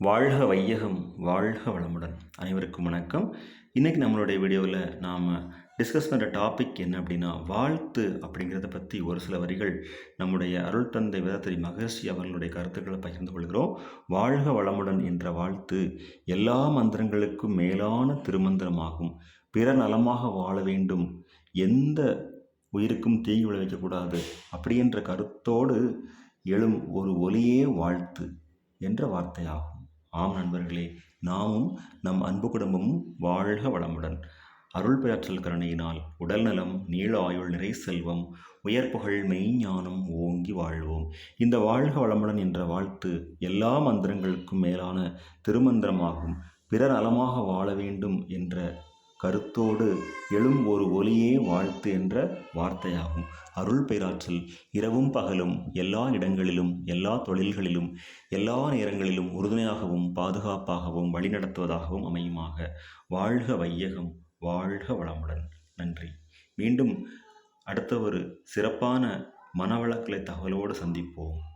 வாழ்க வையகம் வாழ்க வளமுடன். அனைவருக்கும் வணக்கம். இன்றைக்கி நம்மளுடைய வீடியோவில் நாம் டிஸ்கஸ் பண்ணுற டாபிக் என்ன அப்படின்னா வாழ்த்து அப்படிங்கிறத பற்றி ஒரு சில வரிகள் நம்முடைய அருள் தந்தை வேதத்திரி மகர்ஷி அவர்களுடைய கருத்துக்களை பகிர்ந்து கொள்கிறோம். வாழ்க வளமுடன் என்ற வாழ்த்து எல்லா மந்திரங்களுக்கும் மேலான திருமந்திரமாகும். பிற நலமாக வாழ வேண்டும். எந்த உயிருக்கும் தீங்கு விளைவிக்கக்கூடாது அப்படி என்ற கருத்தோடு எழும் ஒரு ஒலியே வாழ்த்து என்ற வார்த்தையாகும். ஆம் நண்பர்களே நாமும் நம் அன்பு குடும்பமும் வாழ்க வளமுடன். அருள் பெயற்றல் கருணையினால் உடல் நலம் நீள ஆயுள் நிறை செல்வம் உயர் புகழ் மெய்ஞானம் ஓங்கி வாழ்வோம். இந்த வாழ்க வளமுடன் என்ற வாழ்த்து எல்லா மந்திரங்களுக்கும் மேலான திருமந்திரமாகும். பிறர் நலமாக வாழ வேண்டும் என்ற கருத்தோடு எழும் ஒரு ஒலியே வாழ்த்து என்ற வார்த்தையாகும். அருள் பேராற்றல் இரவும் பகலும் எல்லா இடங்களிலும் எல்லா தொழில்களிலும் எல்லா நேரங்களிலும் உறுதுணையாகவும் பாதுகாப்பாகவும் வழிநடத்துவதாகவும் அமையுமாக. வாழ்க வையகம் வாழ்க வளமுடன். நன்றி. மீண்டும் அடுத்த ஒரு சிறப்பான மனவளக்கலை தகவலோடு சந்திப்போம்.